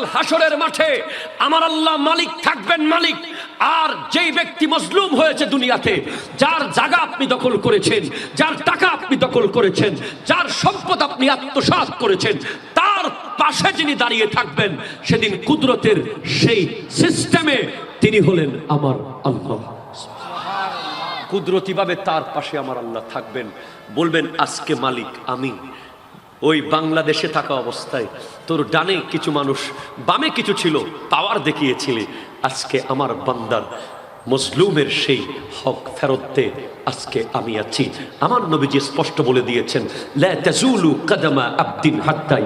কাল হাসরের মাঠে আমার আল্লাহ মালিক থাকবেন মালিক। আর যেই ব্যক্তি মজলুম হয়েছে দুনিয়াতে, যার জায়গা আপনি দখল করেছেন, যার টাকা আপনি দখল করেছেন, যার সম্পদ আপনি আত্মসাৎ করেছেন, তার পাশে যিনি দাঁড়িয়ে থাকবেন, সেদিন কুদরতের সেই সিস্টেমে তিনি হলেন আমার আল্লাহ। কুদরতিভাবে তার পাশে আমার আল্লাহ থাকবেন। বলবেন, আজকে মালিক আমি। ওই বাংলাদেশে থাকা অবস্থায় তোর ডানে কিছু মানুষ, বামে কিছু ছিল পাওয়ার দেখিয়েছিলে। আজকে আমার বান্দার মজলুমের সেই হক ফেরত আজকে আমি আছি। আমার নবীজি স্পষ্ট বলে দিয়েছেন আবদিন হাত্তা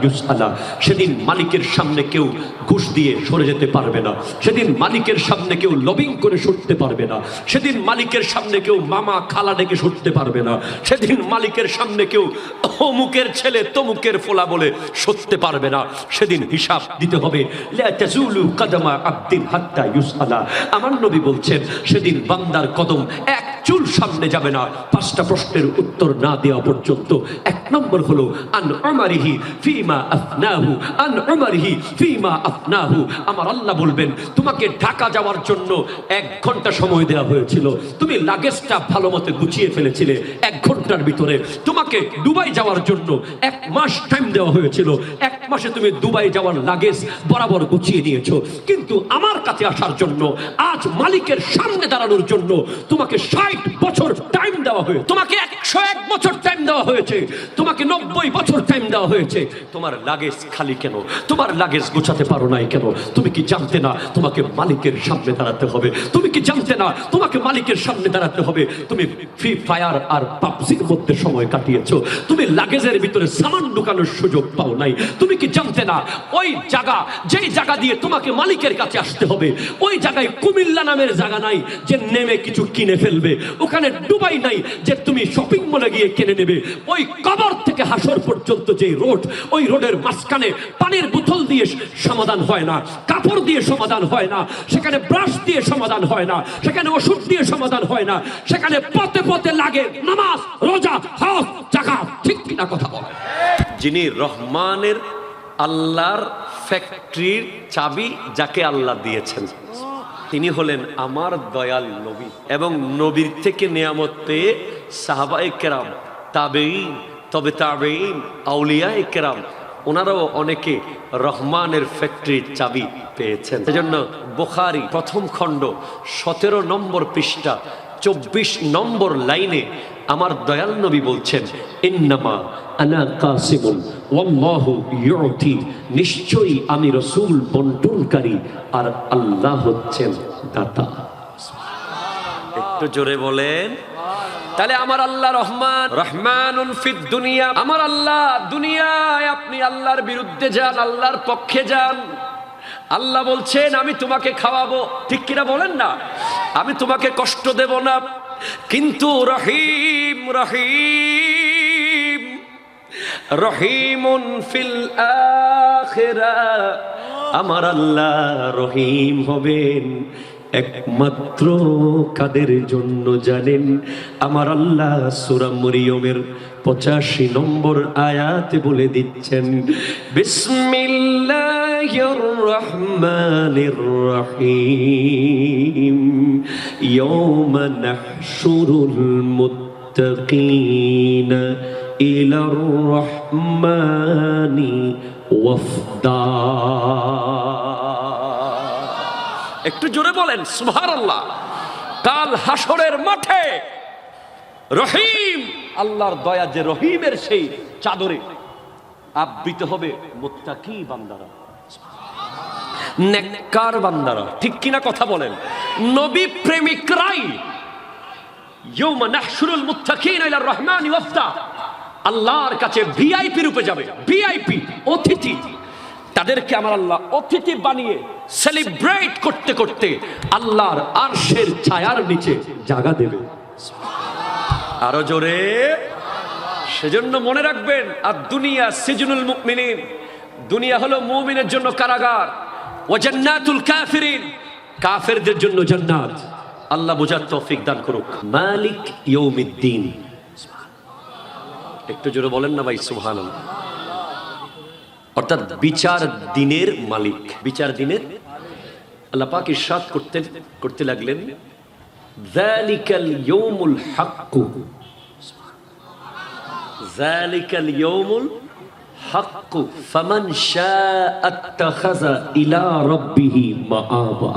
সেদিন মালিকের সামনে কেউ ঘুষ দিয়ে সরে যেতে পারবে না। সেদিন মালিকের সামনে কেউ লবিং করে সরতে পারবে না। সেদিন মালিকের সামনে কেউ মামা খালা ডেকে সরতে পারবে না। সেদিন মালিকের সামনে কেউ অমুকের ছেলে তমুকের ফোলা বলে সরতে পারবে না। সেদিন হিসাব দিতে হবে কাদামা আবদিন হাত্তা ইউসআলা। আমার নবী বলছেন, সেদিন বান্দার কদম এক চুল সামনে যাবে না। পাঁচটা প্রশ্নের উত্তর না দেওয়া পর্যন্ত। এক নম্বর হলো, আন উমারিহি ফিমা আফনাহু, আন উমারিহি ফিমা আফনাহু। আমার আল্লাহ বলবেন, তোমাকে ঢাকা যাওয়ার জন্য এক ঘণ্টা সময় দেওয়া হয়েছিল। তুমি লাগেজটা ভালো মতো গুছিয়ে ফেলেছিলে এক ঘণ্টার ভিতরে। তোমাকে দুবাই যাওয়ার জন্য এক মাস টাইম দেওয়া হয়েছিল। এক মাসে তুমি দুবাই যাওয়ার লাগেজ বরাবর গুছিয়ে নিয়েছো। কিন্তু আমার কাছে আসার জন্য, আজ মালিকের সামনে দাঁড়ানোর জন্য তোমাকে ষাট বছর টাইম দেওয়া হয়েছে। তোমাকে একশো এক বছর টাইম দেওয়া হয়েছে। তোমাকে নব্বই বছর টাইম দেওয়া হয়েছে। তোমার লাগেজ খালি কেন? তোমার লাগেজ গোছাতে পারো নাই কেন? তুমি কি জানতে না তোমাকে মালিকের সামনে দাঁড়াতে হবে? তুমি কি জানতে না তোমাকে মালিকের সামনে দাঁড়াতে হবে? তুমি ফ্রি ফায়ার আর পাবজির মধ্যে সময় কাটিয়েছো। তুমি লাগেজের ভিতরে সামান ঢুকানোর সুযোগ পাও নাই। তুমি কি জানতে না ওই জায়গা, যেই জায়গা দিয়ে তোমাকে মালিকের কাছে আসতে হবে, ওই জায়গায় কুমিল্লা নামের জায়গা নাই যে নেমে কিছু কিনে ফেলবে। ওখানে ডুবাই নাই যে তুমি শপিং মলে গিয়ে কিনে নেবে। ওই কবর থেকে হাসর পর্যন্ত যে রোড, ওই রোডের মাঝখানে পানির বোতল দিয়ে সমাধান হয় না, কাপড় দিয়ে সমাধান হয় না, সেখানে ব্রাশ দিয়ে সমাধান হয় না, সেখানে ওষুধ দিয়ে সমাধান হয় না, সেখানে পথে পথে লাগে নামাজ, রোজা হক জাকাত ঠিক কিনা কথা বলে যিনি রহমানের আল্লাহর ফ্যাক্টরির চাবি, যাকে আল্লাহ দিয়েছেন। তিনি হলেন আমার দয়াল নবী এবং নবীর থেকে নিয়ামত পেয়ে সাহাবাই কেরাম তাবেইন তবে তাবেইন আউলিয়ায় কেরাম, ওনারাও অনেকে রহমানের ফ্যাক্টরির চাবি পেয়েছেন। সেজন্য বোখারি প্রথম খণ্ড সতেরো নম্বর পৃষ্ঠা, চব্বিশ নম্বর লাইনে আমার দয়াল নবী বলছেন ইন্নামা আনা কাসিমুন ওয়াল্লাহু ইউতি নিশ্চয়ই আমি রসুল বন্টনকারী আর আল্লাহ হচ্ছেন দাতা। একটু জোরে বলেন। তাহলে আমার আল্লাহ রহমান। রহমানুন ফিদ দুনিয়া। আমার আল্লাহ দুনিয়ায় আপনি আল্লাহর বিরুদ্ধে যান আল্লাহর পক্ষে যান। আল্লাহ বলছেন আমি তোমাকে খাওয়াবো। ঠিক কিনা বলেন না? আমি তোমাকে কষ্ট দেব না। কিন্তু রহিম রহিম, রহিমুন ফিল আমার আল্লাহ রহিম হবেন, একমাত্র কাদের জন্য জানেন? আমার আল্লাহ সুরা মরিয়মের পঁচাশি নম্বর আয়াতে বলে দিচ্ছেন বিসমিল্লাহির রহমানির রহিম ইয়াওমা নাহশুরুল মুত্তাকিনা ইলার রহমানি ওয়াফদা একটু জোরে বলেন সুভার আল্লাহ কাল হাসরের মাঠে রহিম, আল্লাহর দয়া যে রহিমের সেই চাদরে আবৃত হবে মোত্তাকি বান্দারা। নেককার বান্দারা। ঠিক কিনা কথা বলেন? নবী প্রেমিকরাই ইয়ৌমা নাহশুরুল মুত্তাকিন ইলার রহমানি ওয়াফদা। আল্লাহর কাছে ভিআইপি রূপে যাবে। ভিআইপি, অতিথি। তাদেরকে আমার আল্লাহ অতিথি বানিয়ে সেলিব্রেট করতে করতে আল্লাহর আরশের ছায়ার নিচে জায়গা দেবে। আরও জোরে। সেজন্য মনে রাখবেন, আর দুনিয়া সিজনুল মুমিনিন। দুনিয়া হলো মুমিনের জন্য কারাগার। ও কাফিরিন। কাফেরদের জন্য জান্নাত। আল্লাহ বোঝার তৌফিক দান করুক। মালিক ইয়ৌমিদ্দিন একটু জোরে বলেন না ভাই, সুবহানাল্লাহ। অর্থাৎ বিচার দিনের মালিক। বিচার দিনের আল্লাহ পাক ইরশাদ করতে করতে লাগলেন, যালিকাল ইয়াউমুল হাক্কু। যালিকাল ইয়াউমুল হাক্কু ফামান শাআ আত্তাখাযা ইলা রাব্বিহি মাআবা।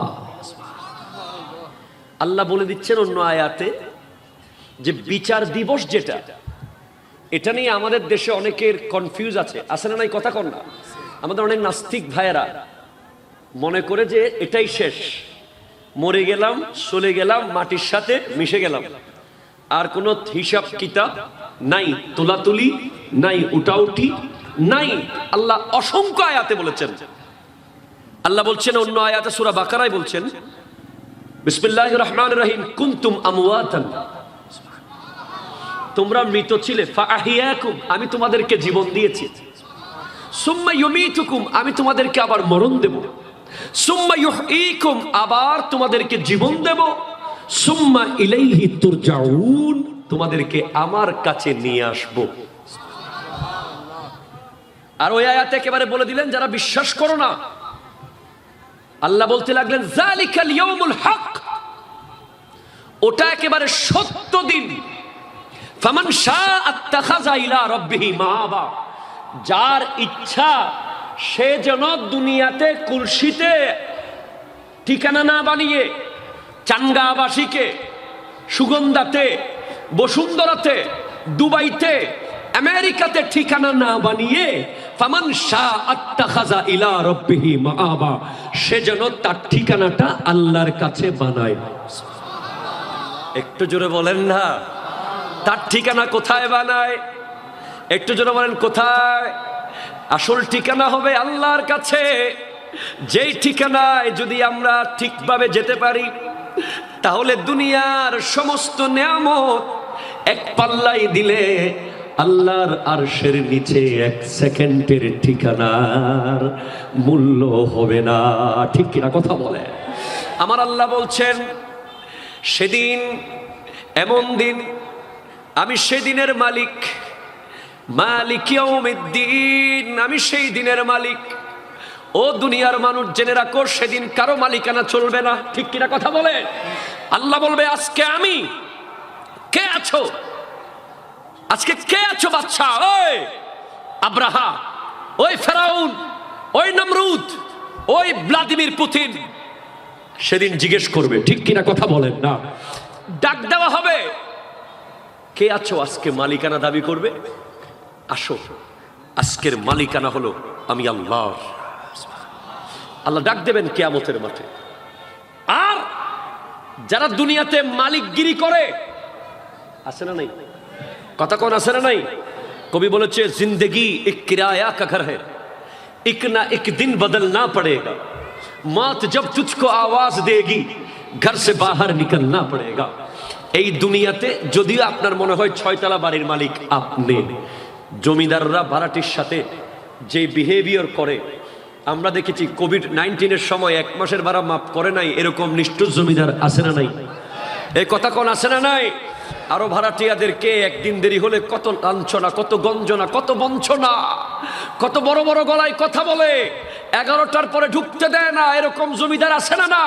আল্লাহ বলে দিচ্ছেন অন্য আয়াতে যে বিচার দিবস যেটা, এটা নিয়ে আমাদের দেশে অনেকের কনফিউজ আছে। আছে না নাই কথা কন না? আমাদের অনেক নাস্তিক ভাইয়েরা মনে করে যে এটাই শেষ। মরে গেলাম, চলে গেলাম, মাটির সাথে মিশে গেলাম। আর কোনো হিসাব কিতাব নাই, তোলাতুলি নাই উটাউটি নাই, আল্লাহ অসংখ্য আয়াতে বলেছেন। আল্লাহ বলছেন, অন্য আয়াতে সুরা বাকারায় বলছেন বিসমিল্লাহ রহমান রহিম, কুন্তুম আমওয়াতান। তোমরা মৃত ছিলে আমি তোমাদেরকে জীবন দিয়েছি। সুম্মা আমি তোমাদেরকে আবার মরণ দেব। সুম্মা আবার তোমাদেরকে জীবন দেব। সুম্মা ইলাইহি তুরজাউন, তোমাদেরকে আমার কাছে নিয়ে আসব। আর ওই আয়াতে একেবারে বলে দিলেন, যারা বিশ্বাস করো না। আল্লাহ বলতে লাগলেন, জালিকাল ইয়াউমুল হক। ওটা একেবারে সত্য দিন। ফামান শাহ আত্তাখাযা ইলা রাব্বিহি মাআবা। যার ইচ্ছা, সে যেন দুনিয়াতে কুলসিতে ঠিকানা না বানিয়ে, চাঙ্গাবাসীকে সুগন্ধাতে, বসুন্ধরাতে, দুবাইতে আমেরিকাতে ঠিকানা না বানিয়ে ফামান শাহ আত্তাখাযা ইলা রাব্বিহি মাআবা, সে যেন তার ঠিকানাটা আল্লাহর কাছে বানায়। একটু জোরে বলেন না, তার ঠিকানা কোথায় বানায়? একটু জোরে বলেন, কোথায়? আসল ঠিকানা হবে আল্লাহর কাছে। যেই ঠিকানায় যদি আমরা ঠিকভাবে যেতে পারি, তাহলে দুনিয়ার সমস্ত নিয়ামত এক পাল্লাই দিলে আল্লাহর আরশের নিচে এক সেকেন্ডের ঠিকানার মূল্য হবে না। ঠিক কিনা কথা বলে? আমার আল্লাহ বলছেন, সেদিন, এমন দিন, আমি সেদিনের মালিক মালিক আমি সেই দিনের মালিক। ও দুনিয়ার মানুষ, জেনে রাখো, সেদিন কারও মালিকানা চলবে না। ঠিক কিনা কথা বলে? আল্লাহ বলবে, আজকে আমি কে আছো? আজকে কে আছো বাচ্চা? ওই আব্রাহা, ওই ফেরাউন, ওই নমরুদ, ওই ভ্লাদিমির পুতিন। সেদিন জিজ্ঞেস করবে, ঠিক কিনা কথা বলেন না। ডাক দেওয়া হবে। কে আছো আজকে মালিকানা দাবি করবে? আসো, আজকের মালিকানা হলো আমি আল্লাহ আল্লাহ ডাক দেবেন কেয়ামতের মাঠে। আর যারা দুনিয়াতে মালিকগিরি করে, আছে না নাই? কথা কোন আছে না নাই কবি বলেছে জিন্দগি এক কিরায়া কা ঘর है एक ना एक दिन बदलना पड़ेगा मौत जब तुझको आवाज देगी घर से बाहर निकलना पड़ेगा এই দুনিয়াতে যদিও আপনার মনে হয় ছয়তলা বাড়ির মালিক আপনি জমিদাররা ভাড়াটির সাথে যে বিহেভিয়ার করে আমরা দেখেছি কোভিড নাইন্টিনের সময় এক মাসের ভাড়া মাফ করে নাই এরকম নিষ্ঠুর জমিদার আছে না নাই এই কথা কোন আছে না নাই আরও ভাড়াটিয়াদেরকে একদিন দেরি হলে কত লাঞ্ছনা, কত গঞ্জনা, কত বঞ্চনা, কত বড় বড় গলায় কথা বলে, এগারোটার পরে ঢুকতে দেয় না, এরকম জমিদার আছে না না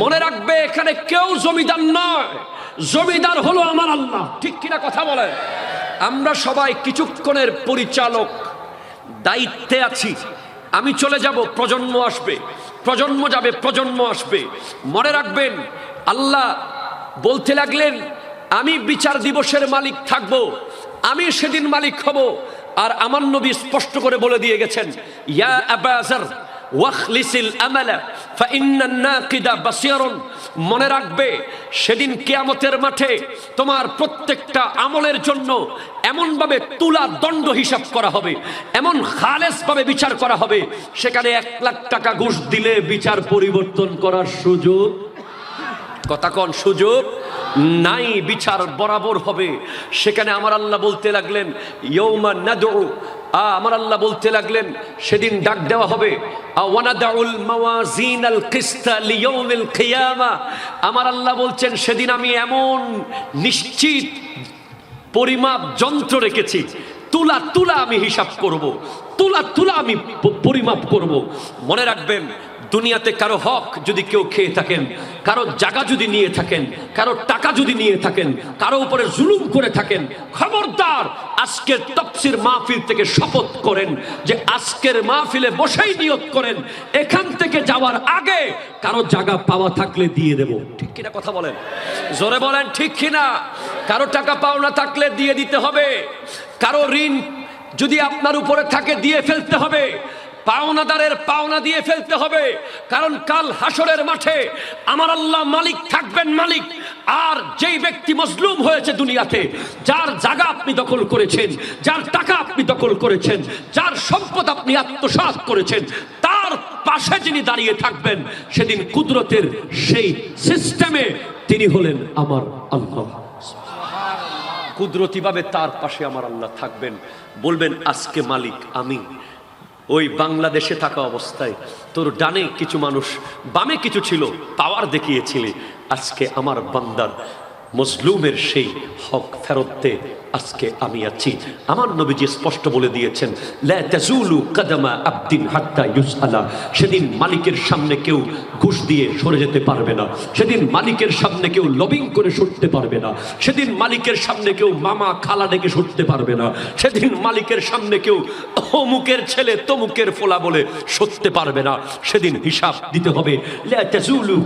মনে রাখবে এখানে কেউ জমিদার নয়, জমিদার হলো আমার আল্লাহ, ঠিক কিনা কথা বলে? আমরা সবাই কিছুক্ষণের পরিচালক দায়িত্বে আছি, আমি চলে যাব, প্রজন্ম আসবে, প্রজন্ম যাবে, প্রজন্ম আসবে। মনে রাখবেন, আল্লাহ বলতে লাগলেন আমি বিচার দিবসের মালিক থাকব, আমি সেদিন মালিক হব। আর আমার নবী স্পষ্ট করে বলে দিয়ে গেছেন, ইয়া আবাজার ওয়াখলিসিল আমালা ফাইন্নান নাকিদা বাসিরুন মনে রাখবে, সেদিন কিয়ামতের মাঠে তোমার প্রত্যেকটা আমলের জন্য এমনভাবে তুলা দণ্ড হিসাব করা হবে, এমন খালেস ভাবে বিচার করা হবে, সেখানে এক লাখ টাকা ঘুষ দিলে বিচার পরিবর্তন করার সুযোগ। কথা কন, সুযোগ। নাই বিচার বরাবর হবে। সেখানে আমার আল্লাহ বলতে লাগলেন ইয়ৌমা নাদউ। আ, আমার আল্লাহ বলতে লাগলেন, সেদিন ডাক দেওয়া হবে আমার আল্লাহ বলছেন, সেদিন আমি এমন নিশ্চিত পরিমাপ যন্ত্র রেখেছি, তুলা তুলা আমি হিসাব করব, তুলা তুলা আমি পরিমাপ করব। মনে রাখবেন দুনিয়াতে কারও হক যদি কেউ খেয়ে থাকেন, কারও জায়গা যদি নিয়ে থাকেন, কারও টাকা যদি নিয়ে থাকেন, কারও উপরে জুলুম করে থাকেন, খবরদার আজকের তফসির মাহফিল থেকে শপথ করেন যে আজকের মাহফিলে বসেই নিয়োগ করেন, এখান থেকে যাওয়ার আগে কারও জায়গা পাওয়া থাকলে দিয়ে দেব। ঠিক কিনা কথা বলেন? জোরে বলেন, ঠিক কিনা? কারও টাকা পাওনা থাকলে দিয়ে দিতে হবে, কারও ঋণ যদি আপনার উপরে থাকে, দিয়ে ফেলতে হবে পাওনাদারের পাওনা দিয়ে ফেলতে হবে। কারণ কাল হাসরের মাঠে আমার আল্লাহ মালিক থাকবেন মালিক, আর যেই ব্যক্তি মজলুম হয়েছে দুনিয়াতে, যার জায়গা আপনি দখল করেছেন, যার টাকা আপনি দখল করেছেন, যার সম্পদ আপনি আত্মসাৎ করেছেন, তার পাশে যিনি দাঁড়িয়ে থাকবেন, সেদিন কুদরতের সেই সিস্টেমে তিনি হলেন আমার আল্লাহ। কুদরতিভাবে তার পাশে আমার আল্লাহ থাকবেন। বলবেন, আজকে মালিক আমি। ওই বাংলাদেশে থাকা অবস্থায় তোর ডানে কিছু মানুষ, বামে কিছু ছিল পাওয়ার দেখিয়েছিলে। আজকে আমার বান্দার মজলুমের সেই হক ফেরত আজকে আমি আছি। আমার নবীজি স্পষ্ট বলে দিয়েছেন আবদিন সেদিন মালিকের সামনে কেউ ঘুষ দিয়ে সরে যেতে পারবে না। সেদিন মালিকের সামনে কেউ লবিং করে সরতে পারবে না। সেদিন মালিকের সামনে কেউ মামা খালা ডেকে সরতে পারবে না। সেদিন মালিকের সামনে কেউ অমুকের ছেলে তমুকের ফোলা বলে সরতে পারবে না। সেদিন হিসাব দিতে হবে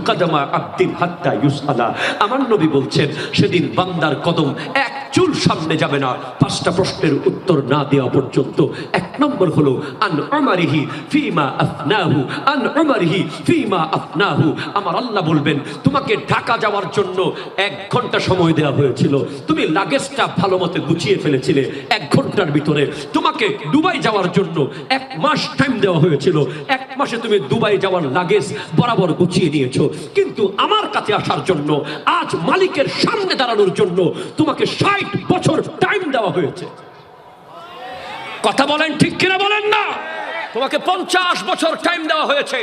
কাদামা আব্দিন হাত্তা ইউসআলা। আমার নবী বলছেন, সেদিন বান্দার কদম এক চুল সামনে যাবে না। পাঁচটা প্রশ্নের উত্তর না দেওয়া পর্যন্ত। এক নম্বর হলো, আন উমারিহি ফিমা আফনাহু, আন উমারিহি ফিমা আফনাহু। আমার আল্লাহ বলবেন, তোমাকে ঢাকা যাওয়ার জন্য এক ঘণ্টা সময় দেওয়া হয়েছিল। তুমি লাগেজটা ভালো মতো গুছিয়ে ফেলেছিলে এক ঘণ্টার ভিতরে। তোমাকে দুবাই যাওয়ার জন্য এক মাস টাইম দেওয়া হয়েছিল। এক মাসে তুমি দুবাই যাওয়ার লাগেজ বরাবর গুছিয়ে নিয়েছো। কিন্তু আমার কাছে আসার জন্য, আজ মালিকের সামনে দাঁড়ানোর জন্য তোমাকে ষাট বছর টাইম দেওয়া হয়েছে। কথা বলেন ঠিক কিনা বলেন না? তোমাকে পঞ্চাশ বছর টাইম দেওয়া হয়েছে।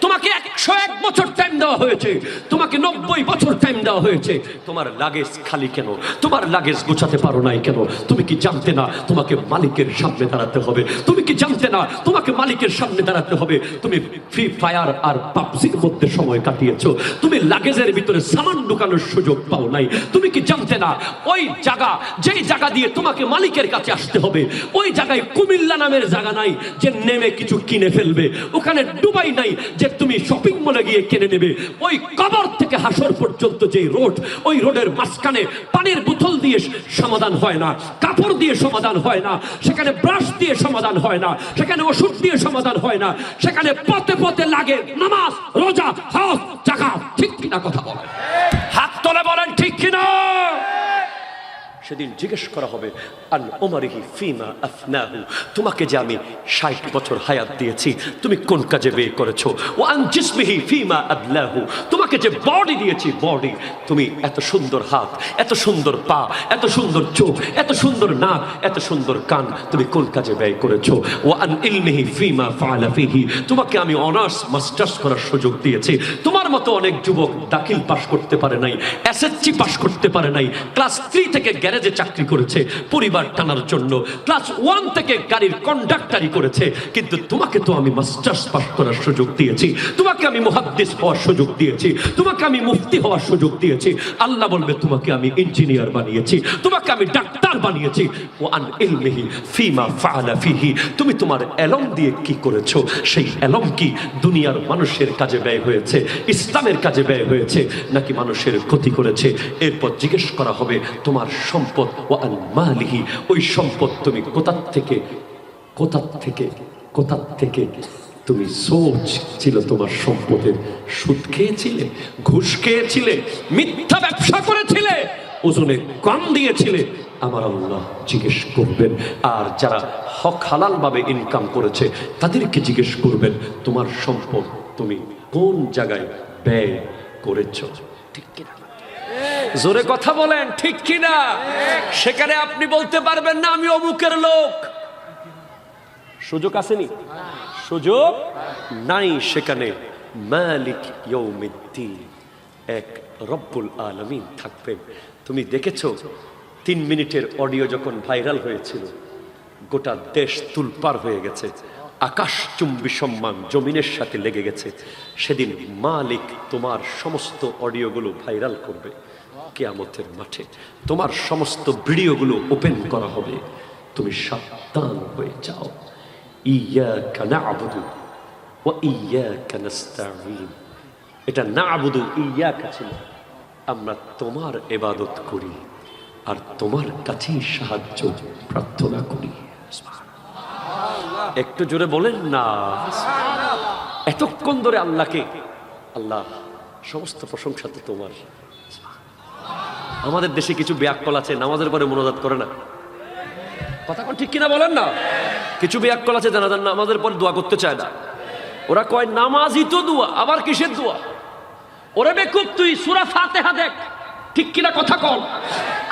তোমাকে একশো এক বছর টাইম দেওয়া হয়েছে। তোমাকে নব্বই বছর টাইম দেওয়া হয়েছে। তোমার লাগেজ খালি কেন? তোমার লাগেজ গোছাতে পারো নাই কেন? তুমি কি জানতে না তোমাকে মালিকের সামনে দাঁড়াতে হবে? তুমি কি জানতে না তোমাকে মালিকের সামনে দাঁড়াতে হবে? তুমি ফ্রি ফায়ার আর পাবজির মধ্যে সময় কাটিয়েছো। তুমি লাগেজের ভিতরে সামান ঢুকানোর সুযোগ পাও নাই। তুমি কি জানতে না ওই জায়গা, যেই জায়গা দিয়ে তোমাকে মালিকের কাছে আসতে হবে, ওই জায়গায় কুমিল্লা নামের জায়গা নাই যে নেমে কিছু কিনে ফেলবে। ওখানে ডুবাই নাই যে তুমি শপিং মলে গিয়ে কিনে নেবে। ওই কবর থেকে হাসর পর্যন্ত যে রোড, ওই রোডের মাঝখানে পানির বোতল দিয়ে সমাধান হয় না, কাপড় দিয়ে সমাধান হয় না, সেখানে ব্রাশ দিয়ে সমাধান হয় না, সেখানে ওষুধ দিয়ে সমাধান হয় না, সেখানে পথে পথে লাগে নামাজ, রোজা, হজ, জাকাত। ঠিক কিনা কথা বলেন? হাত তোলে বলেন, ঠিক কিনা? সেদিন জিজ্ঞেস করা হবে, আন ওমারিহি ফিমা আফনাহু? তোমাকে যে আমি ষাট বছর হায়াত দিয়েছি, তুমি কোন কাজে ব্যয় করেছ? ও আন জিসমিহি ফিমা আবলাহু তোমাকে যে বডি দিয়েছি বডি তুমি এত সুন্দর হাত, এত সুন্দর পা, এত সুন্দর চোখ, এত সুন্দর নাক, এত সুন্দর কান, তুমি কোন কাজে ব্যয় করেছ? ও আন ইলমিহি ফিমা ফাআলা ফিহি? তোমাকে আমি অনার্স, মাস্টার্স করার সুযোগ দিয়েছি। তোমার মতো অনেক যুবক দাখিল পাশ করতে পারে নাই, এসএসসি পাশ করতে পারে নাই, ক্লাস থ্রি থেকে গ্যারেজে চাকরি করেছে পরিবার টানার জন্য ক্লাস ওয়ান থেকে গাড়ির কন্ডাক্টারি করেছে, কিন্তু তোমাকে তো আমি মাস্টার্স পাস করার সুযোগ দিয়েছি, তোমাকে আমি মুহাদ্দিস হওয়ার সুযোগ দিয়েছি, তোমাকে আমি মুফতি হওয়ার সুযোগ দিয়েছি। আল্লাহ বলবে, তোমাকে আমি ইঞ্জিনিয়ার বানিয়েছি, তোমাকে আমি ডাক্তার বানিয়েছি। ও আন ইলমিহি ফিমা ফাআলা ফিহি, তুমি তোমার এলম দিয়ে কি করেছ? সেই এলম কি দুনিয়ার মানুষের কাজে ব্যয় হয়েছে, ইসলামের কাজে ব্যয় হয়েছে, নাকি মানুষের ক্ষতি করেছে? এরপর জিজ্ঞেস করা হবে, তোমার সম্পদ ও আল মালিহি, ওই সম্পদ তুমি কোথার থেকে কোথার থেকে কোথার থেকে তুমি সোচ ছিল তোমার সম্পদের? সুদ খেয়েছিলে, ঘুষ খেয়েছিলে, মিথ্যা ব্যবসা করেছিলে, ওজনে কম দিয়েছিলে। আমার আল্লাহ জিজ্ঞেস করবেন, আর যারা হক হালাল ভাবে ইনকাম করেছে, তাদেরকে জিজ্ঞেস করবেন, তোমার সম্পদ তুমি কোন জায়গায় ব্যয় করেছ? ঠিক কিনা? জোরে কথা বলেন, ঠিক কিনা? সেখানে আপনি বলতে পারবেন না, আমি অমুকের লোক। সুযোগ আসেনি? সুযোগ নাই সেখানে। মালিক ইয়ৌমিদ্দিন এক রব্বুল আলমিন থাকবেন। তুমি দেখেছ, তিন মিনিটের অডিও যখন ভাইরাল হয়েছিল, গোটা দেশ তুলপার হয়ে গেছে। আকাশ চুম্বি সম্মান জমিনের সাথে লেগে গেছে। সেদিন মালিক তোমার সমস্ত অডিওগুলো ভাইরাল করবে। কেয়ামতের মাঠে তোমার সমস্ত ভিডিওগুলো ওপেন করা হবে। তুমি সাবধান হয়ে যাও। এটা না'বুদু ইয়াকা ছিল। আমরা তোমার এবাদত করি আর তোমার কাছেই সাহায্য প্রার্থনা করি। একটু জোরে বলেন না। এতক্ষণ ধরে আল্লাহকে আল্লাহ সমস্ত প্রশংসা তো তোমার। আমাদের দেশে কিছু ব্যাককল আছে, নামাজের পরে মনোজাত করে না। কথা কোন ঠিক কিনা বলেন না? কিছু ব্যাককল আছে জানা যান, নামাজের পরে দোয়া করতে চায় না। ওরা কয়, নামাজই তো দোয়া, আবার কিসের দোয়া? ওরে বেকুব, তুই সুরা ফাতেহা দেখ। ঠিক কিনা কথা কল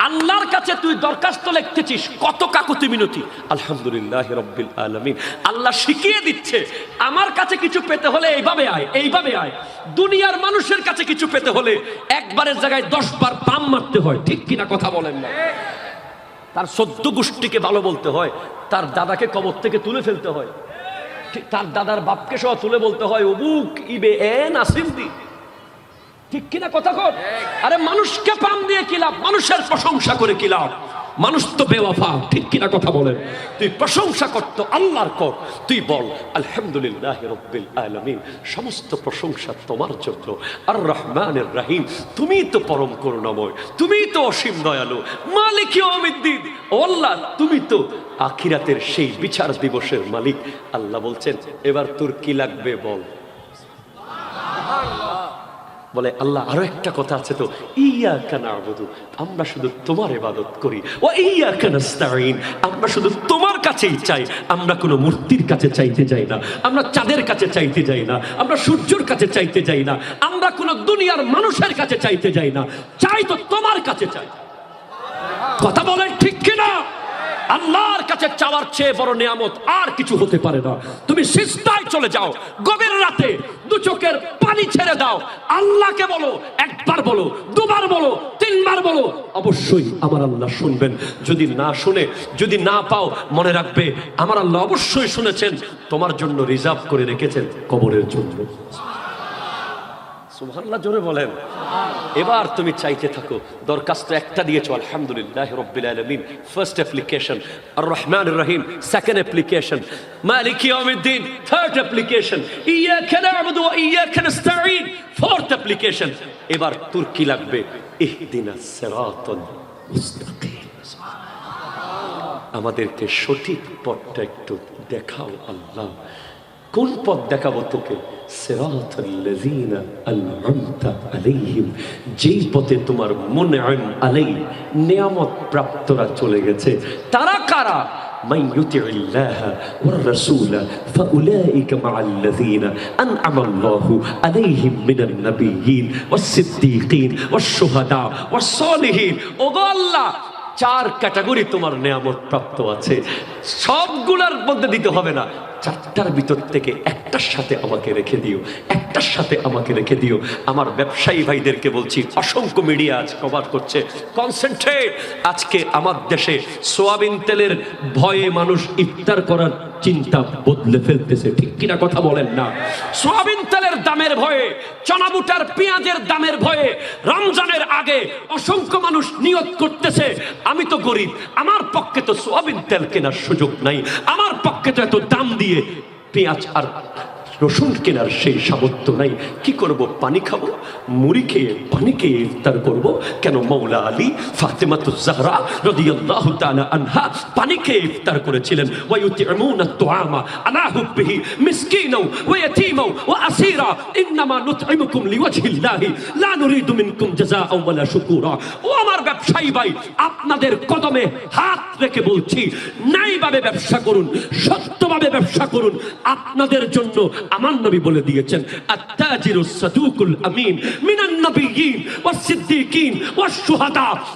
আল্লাহর কাছে তুই দরখাস্ত লিখতেছিস। কত কাকুতি মিনতি? আলহামদুলিল্লাহ রব্বিল আলামিন। আল্লাহ শিখিয়ে দিচ্ছে, আমার কাছে কিছু পেতে হলে এইভাবে আয় এইভাবে আয়। দুনিয়ার মানুষের কাছে কিছু পেতে হলে একবারের জায়গায় দশ বার পাম মারতে হয়। ঠিক কিনা কথা বলেন না? তার সদ্য গোষ্ঠীকে ভালো বলতে হয়, তার দাদাকে কবর থেকে তুলে ফেলতে হয়। তার দাদার বাপকে সহ তুলে বলতে হয়, অবুক ইবে এ নাসিম দি ঠিক কিনা কথা কর? আরে মানুষকে পাম দিয়ে কি লাভ? মানুষের প্রশংসা করে কি লাভ? মানুষ তো বেওয়াফা, ঠিক কিনা কথা বলেন। তুই প্রশংসা করতো আল্লাহর কর। তুই বল, আলহামদুলিল্লাহ রব্বিল আলামিন, সমস্ত প্রশংসা তোমার জন্য। আর রহমানের রাহিম, তুমি তো পরম করুণাময়, তুমি তো অসীম দয়ালু। মালিক ইয়াউমিদ্দিন। ও আল্লাহ, তুমি তো আখিরাতের সেই বিচার দিবসের মালিক। আল্লাহ বলছেন, এবার তোর কি লাগবে বল? বলে, আল্লাহ, আরও একটা কথা আছে তো। ইয়া কানা আবুদু আমরা শুধু তোমার ইবাদত করি। ও ইয়া কানাস্তাইন আমরা শুধু তোমার কাছেই চাই। আমরা কোনো মূর্তির কাছে চাইতে যাই না। আমরা চাঁদের কাছে চাইতে যাই না। আমরা সূর্যের কাছে চাইতে যাই না। আমরা কোনো দুনিয়ার মানুষের কাছে চাইতে যাই না। চাই তো তোমার কাছে চাই। কথা বলেন কিনা আল্লাহর কাছে চাওয়ার চেয়ে বড় নিয়ামত আর কিছু হতে পারে না। তুমি সিস্তায় চলে যাও, গভীর রাতে দু চোখের পানি ছেড়ে দাও। আল্লাহকে বলো, একবার বলো, দুবার বলো, তিনবার বলো, অবশ্যই আমার আল্লাহ শুনবেন। যদি না শুনে, যদি না পাও, মনে রাখবে, আমার আল্লাহ অবশ্যই শুনেছেন, তোমার জন্য রিজার্ভ করে রেখেছেন কবরের জন্য। জোরে বলেন। এবার তুমি চাইতে থাকো, দরখাস্ত একটা দিয়েছ, আলহামদুলিল্লাহ রব্বিল আলামিন। ফার্স্ট অ্যাপ্লিকেশন আর রহমান রহিম সেকেন্ড অ্যাপ্লিকেশন মালিক ইয়াউমিদ্দিন। থার্ড অ্যাপ্লিকেশন ফোর্থ অ্যাপ্লিকেশন এবার তোর কি লাগবে ইহদিনাস সিরাতাল আমাদেরকে সঠিক পথটা একটু দেখাও, আল্লাহ। কোন পথ দেখাবো তোকে? সিরাতাল্লাযীনা আন'আমতা আলাইহিম যেই পথে তোমার মনে আলাই নিয়ামত প্রাপ্তরা চলে গেছে তারা কারা من يطع الله والرسول فأولئك مع الذين أنعم الله عليهم من النبيين والصديقين والشهداء والصالحين ওগো আল্লাহ চার ক্যাটাগরি তোমার নিয়ামত প্রাপ্ত আছে সবগুলার মধ্যে দিতে হবে না চারটার ভিতর থেকে একটার সাথে আমাকে রেখে দিও, একটার সাথে আমাকে রেখে দিও। আমার ব্যবসায়ী ভাইদেরকে বলছি, অসংখ্য মিডিয়া আজ কভার করছে। কনসেন্ট্রেট আজকে আমার দেশে সোয়াবিন তেলের ভয়ে মানুষ ইফতার করার চিন্তা বদলে ফেলতেছে, ঠিক কিনা কথা বলেন না। সোয়াবিন তেলের দামের ভয়ে, চনাবুটার পেঁয়াজের দামের ভয়ে রমজানের আগে অসংখ্য মানুষ নিয়োগ করতেছে, আমি তো গরিব, আমার পক্ষে তো সোয়াবিন তেল কেনার সুযোগ নাই, আমার পক্ষে তো এত দাম দিয়ে পেঁয়াজ আর রসুন কেনার সেই সামর্থ্য নাই। কি করব? পানি খাব? মুড়ি খেয়ে পানি খেয়ে ইফতার করব? কেন মৌলা আলী? ফাতেমাতু জাহরা রাদিয়াল্লাহু তাআলা আনহা পানি খেয়ে ইফতার করেছিলেন। ওয়া ইউতিমুনা তুআমা আলা হুব্বিহি মিসকিনা ওয়া ওয়া ইন্নামা নুতইমুকুম লিওয়াজহিল্লাহি। লা নুরিদু মিনকুম জাযাআ ওয়ালা শুকুরা। ও আমার ব্যবসায়ী ভাই, আপনাদের কদমে হাত রেখে বলছি, ন্যায়ভাবে ব্যবসা করুন, সত্যভাবে ব্যবসা করুন। আপনাদের জন্য আমার নবী বলে দিয়েছেন সাদুকুল আমিন মিনান নবিয়িন ওয়াস সিদ্দিকিন ওয়াস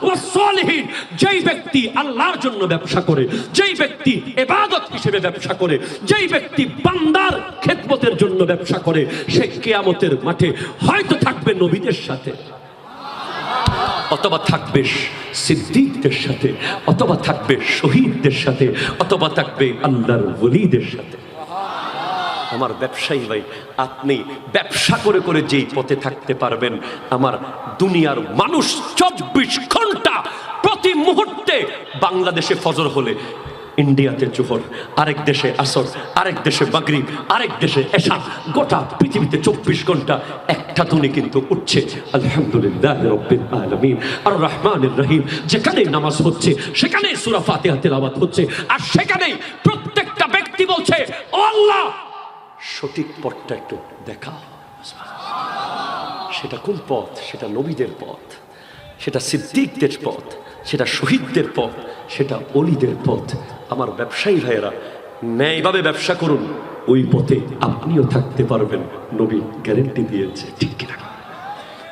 ওয়াস সালিহিন। যেই ব্যক্তি আল্লাহর জন্য ব্যবসা করে, যেই ব্যক্তি ইবাদত হিসেবে ব্যবসা করে, যেই ব্যক্তি বান্দার খেদমতের জন্য ব্যবসা করে, সে কিয়ামতের মাঠে হয়তো থাকবে নবীদের সাথে, অথবা থাকবে সিদ্দিকদের সাথে, অথবা থাকবে শহীদদের সাথে, অথবা থাকবে আল্লাহর ওলিদের সাথে। আমার ব্যবসায়ী ভাই, আপনি ব্যবসা করে করে যেই পথে থাকতে পারবেন, আমার দুনিয়ার মানুষ চব্বিশ ঘণ্টা প্রতি মুহূর্তে বাংলাদেশে ফজর হলে, ইন্ডিয়াতে জোহর, আরেক দেশে আসর, আরেক দেশে মাগরিব, আরেক দেশে এশা, গোটা পৃথিবীতে চব্বিশ ঘণ্টা একটা ধ্বনি কিন্তু উঠছে, আলহামদুলিল্লাহ রব্বিল আলামিন। আর রহিম যেখানে নামাজ হচ্ছে সেখানে সূরা ফাতিহা তেলাওয়াত হচ্ছে, আর সেখানেই প্রত্যেকটা ব্যক্তি বলছে, আল্লাহ সঠিক পথটা একটু দেখা। সেটা কোন পথ? সেটা নবীদের পথ। সেটা সিদ্দিকদের পথ। সেটা শহীদদের পথ। সেটা অলিদের পথ। আমার ব্যবসায়ী ভাইয়েরা, ন্যায়ভাবে ব্যবসা করুন। ওই পথে আপনিও থাকতে পারবেন। নবী গ্যারেন্টি দিয়েছে, ঠিক কিনা?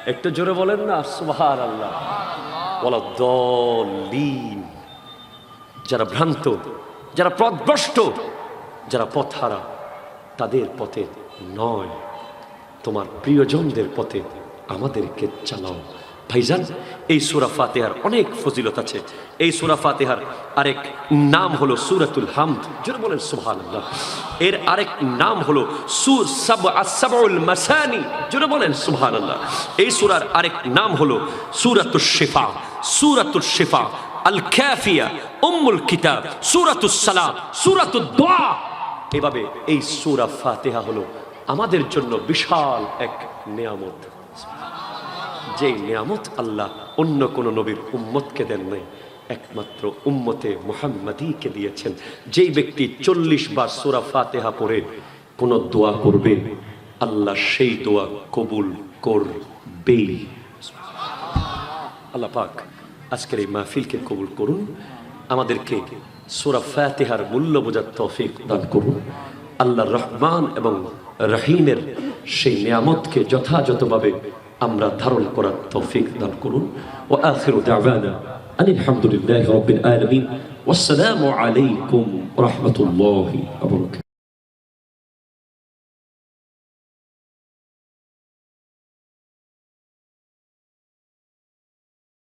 একটু জোরে বলেন না সুবাহার আল্লাহ বলা দলিন যারা ভ্রান্ত, যারা পথভ্রষ্ট, যারা পথহারা তাদের পথে নয়। তোমার প্রিয়জনদের পথে আমাদেরকে চালাও। ভাইজান, এই সুরা ফাতেহার অনেক ফজিলত আছে। এই সুরা ফাতেহার আরেক নাম হলো সুরাতুল হামদ। জোরে বলেন, সুবহানাল্লাহ। এর আরেক নাম হলো সু সাব আসাবুল মাসানি। জোরে বলেন, সুবহানাল্লাহ। এই সুরার আরেক নাম হলো সূরাতুশ শিফা। সূরাতুশ শিফা আল কাফিয়া উম্মুল কিতাব, সূরাতুস সালাম সূরাতুদ দোয়া। এভাবে এই সূরা ফাতিহা হলো আমাদের জন্য বিশাল এক নিয়ামত। যে নিয়ামত আল্লাহ অন্য কোন নবীর উম্মতকে দেন নাই, একমাত্র উম্মতে মোহাম্মদীকে দিয়েছেন। যেই ব্যক্তি চল্লিশ বার সূরা ফাতিহা পড়ে, কোন দোয়া করবে? আল্লাহ সেই দোয়া কবুল করবেই। আল্লাহ পাক, আজকের এই মাহফিলকে কবুল করুন। আমাদেরকে সুরা ফাতিহার মূল্য বোঝার তৌফিক দান করুন। আল্লাহ রহমান এবং রহিমের সেই নিয়ামতকে যথাযথভাবে আমরা ধারণ করার তৌফিক দান করুন। ও আখির দাওয়ানা আলহামদুলিল্লাহ আলহামদুলিল্লাহি আলমিন। ওয়াসসালামু আলাইকুম বারাকাতুহু।